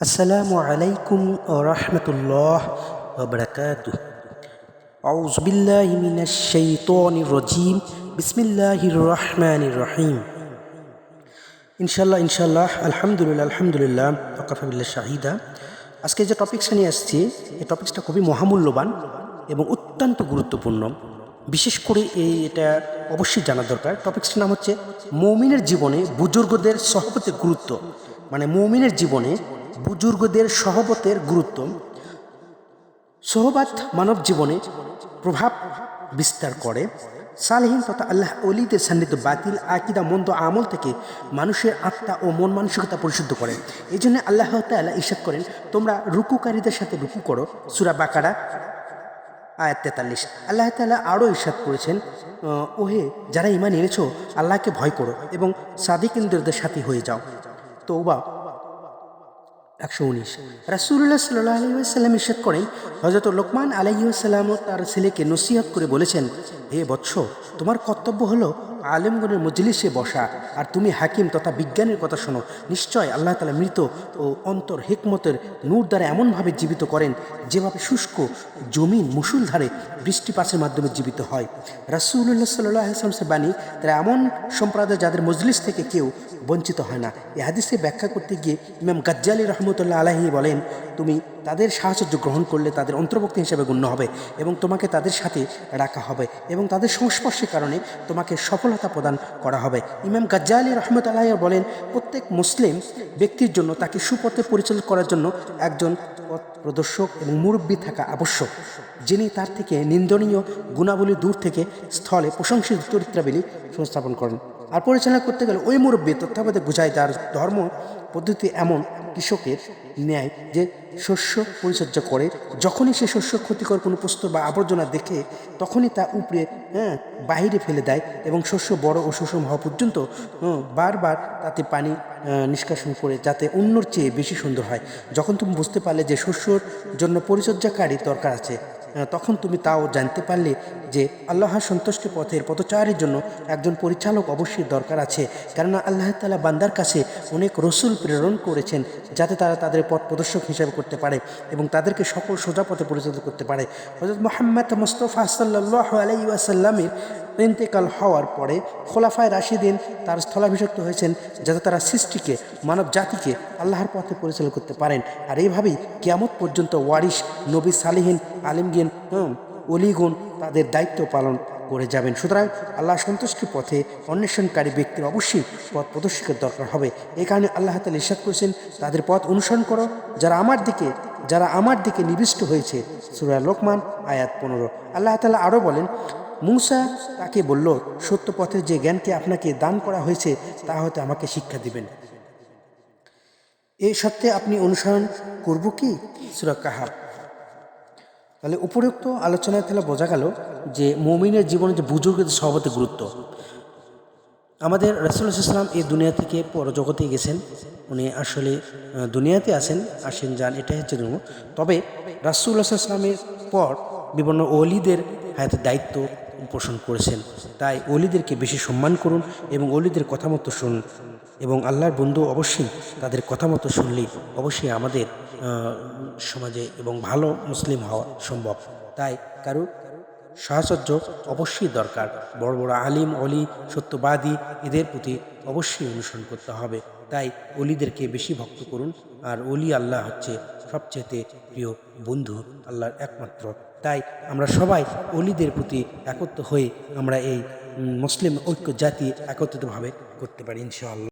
আসসালামু আলাইকুম রহমতুল্লাহ وبركاته أعوذ بالله من الشيطان الرجيم بسم الله الرحمن الرحيم ইনশাল্লাহ ইনশাল্লাহ আলহামদুলিল্লাহ আলহামদুলিল্লাহ ওকাফাবিল্লা শাহিদা আজকে যে টপিক্সটা নিয়ে আসছি এই টপিক্সটা খুবই মহামূল্যবান এবং অত্যন্ত গুরুত্বপূর্ণ বিশেষ করে এই এটা অবশ্যই জানা দরকার টপিক্সটার নাম হচ্ছে মৌমিনের জীবনে বুজুর্গদের সহবতের গুরুত্ব মানে মৌমিনের জীবনে বুজুর্গদের সহবতের গুরুত্ব, সহবাত মানব জীবনে প্রভাব বিস্তার করে। সালহীন তথা আল্লাহ অলিদের সান্নিধ্য বাতিল, আকিদা, মন্দ আমল থেকে মানুষের আত্মা ও মন মানসিকতা পরিশুদ্ধ করে। এই জন্য আল্লাহ তাল্লাহ ইসাদ করেন, তোমরা রুকুকারীদের সাথে রুকু করো। সুরা বাকারা, আয়াত তেতাল্লিশ। আল্লাহ তালা আরও ইসাদ করেছেন ওহে যারা ইমান এনেছো, আল্লাহকে ভয় করো এবং সাদিকেন্দ্রদের সাথে হয়ে যাও। তৌবা একশো উনিশ। রাসুল্লাহ সাল্লাহ আলহিউসাল্লাম ইসাদ করেন হজরত লোকমান আলহিউসাল্লাম তার ছেলেকে নসিহত করে বলেছেন, হে বৎস, তোমার কর্তব্য হলো আলেমগণের মজলিসে বসা। আর তুমি হাকিম তথা বিজ্ঞানের কথা শোনো। নিশ্চয় আল্লাহ তালা মৃত ও অন্তর হেকমতের নূর দ্বারা এমনভাবে জীবিত করেন, যেভাবে শুষ্ক জমিন মুসুলধারে বৃষ্টিপাতের মাধ্যমে জীবিত হয়। রাসুল্লাহ সাল্লাহ আসলামসের বাণী, তারা এমন সম্প্রদায় যাদের মজলিস থেকে কেউ বঞ্চিত হয় না। এ হাদিসে ব্যাখ্যা করতে গিয়ে ইমাম গাজ্জালি রহমতুল্লাহ আলাহি বলেন, তুমি তাদের সাহচর্য গ্রহণ করলে তাদের অন্তর্ভুক্তি হিসেবে গণ্য হবে এবং তোমাকে তাদের সাথে রাখা হবে এবং তাদের সংস্পর্শের কারণে তোমাকে সফলতা প্রদান করা হবে। ইমাম গাজ্জালি রহমতুল্লাহ বলেন, প্রত্যেক মুসলিম ব্যক্তির জন্য তাকে সুপথে পরিচালিত করার জন্য একজন পথ প্রদর্শক এবং মুরব্বী থাকা আবশ্যক, যিনি তার থেকে নিন্দনীয় গুণাবলী দূর থেকে স্থলে প্রশংসিত চরিত্রাবলী সংস্থাপন করেন। আর পরিচালনা করতে গেলে ওই মুরব্বী তথ্যাবধে বুঝায় তার ধর্ম পদ্ধতি এমন কৃষকের ন্যায় যে শস্য পরিচর্যা করে, যখনই সে শস্য ক্ষতিকর কোনো পুস্তক বা আবর্জনা দেখে, তখনই তা উপরে হ্যাঁ বাহিরে ফেলে দেয় এবং শস্য বড় ও সুষম হওয়া পর্যন্ত বারবার তাতে পানি নিষ্কাশন করে যাতে অন্যর চেয়ে বেশি সুন্দর হয়। যখন তুমি বুঝতে পারলে যে শস্যর জন্য পরিচর্যাকারী দরকার আছে তখন তুমি তাও জানতে পারলে যে আল্লাহর সন্তুষ্টি পথের পথচারের জন্য একজন পরিচালক অবশ্যই দরকার আছে। কেননা আল্লাহ তালা বান্দার কাছে অনেক রসুল প্রেরণ করেছেন যাতে তারা তাদের পথ প্রদর্শক হিসাবে করতে পারে এবং তাদেরকে সকল সোজা পথে পরিচালিত করতে পারে। হজরত মোহাম্মদ মোস্তফা সাল্লাহ আলাইসাল্লামের ইন্তেকাল হওয়ার পরে খোলাফায় রাশিদিন তার স্থলাভিষিক্ত হয়েছেন যাতে তারা সৃষ্টিকে, মানব জাতিকে আল্লাহর পথে পরিচালনা করতে পারেন। আর এইভাবেই কেয়ামত পর্যন্ত ওয়ারিশ নবী সালিহীন আলিমগিন অলিগুন তাদের দায়িত্ব পালন করে যাবেন। সুতরাং আল্লাহ সন্তুষ্টির পথে অন্বেষণকারী ব্যক্তির অবশ্যই পথ প্রদর্শকের দরকার হবে। এই কারণে আল্লাহ তালা ইসাদ করেছেন, তাদের পথ অনুসরণ করো। যারা আমার দিকে, যারা আমার দিকে নিবিষ্ট হয়েছে, সুরা লোকমান, আয়াত পনেরো। আল্লাহ তালা আরও বলেন, মূসা তাকে বলল, সত্য পথের যে জ্ঞানকে আপনাকে দান করা হয়েছে, তা হয়তো আমাকে শিক্ষা দিবেন। এই সত্ত্বে আপনি অনুসরণ করব কি? সুরা কাহাব তাহলে উপরোক্ত আলোচনায় তাহলে বোঝা গেল যে মমিনের জীবনে যে বুজুর্গদের সভাপতি গুরুত্ব। আমাদের রাসুল ইসলাম এই দুনিয়া থেকে পরজগতে গেছেন। উনি আসলে দুনিয়াতে আসেন আসেন, যান, এটাই হচ্ছে ধর্ম। তবে রাসুল ইসলামের পর বিভিন্ন অলিদের হাতে দায়িত্ব পোষণ করেছেন। তাই অলিদেরকে বেশি সম্মান করুন এবং অলিদের কথা মতো শুনুন। এবং আল্লাহর বন্ধু অবশ্যই তাদের কথা মতো শুনলেই অবশ্যই আমাদের সমাজে এবং ভালো মুসলিম হওয়া সম্ভব। তাই কারও সাহচর্য অবশ্যই দরকার। বড় বড় আলিম, অলি, সত্যবাদী এদের প্রতি অবশ্যই অনুসরণ করতে হবে। তাই অলিদেরকে বেশি ভক্ত করুন। আর অলি আল্লাহ হচ্ছে সবচেয়ে প্রিয় বন্ধু, আল্লাহর একমাত্র। তাই আমরা সবাই অলিদের প্রতি একত্র হয়ে আমরা এই মুসলিম ঐক্য জাতি একত্রিতভাবে করতে পারি ইনশাআল্লাহ।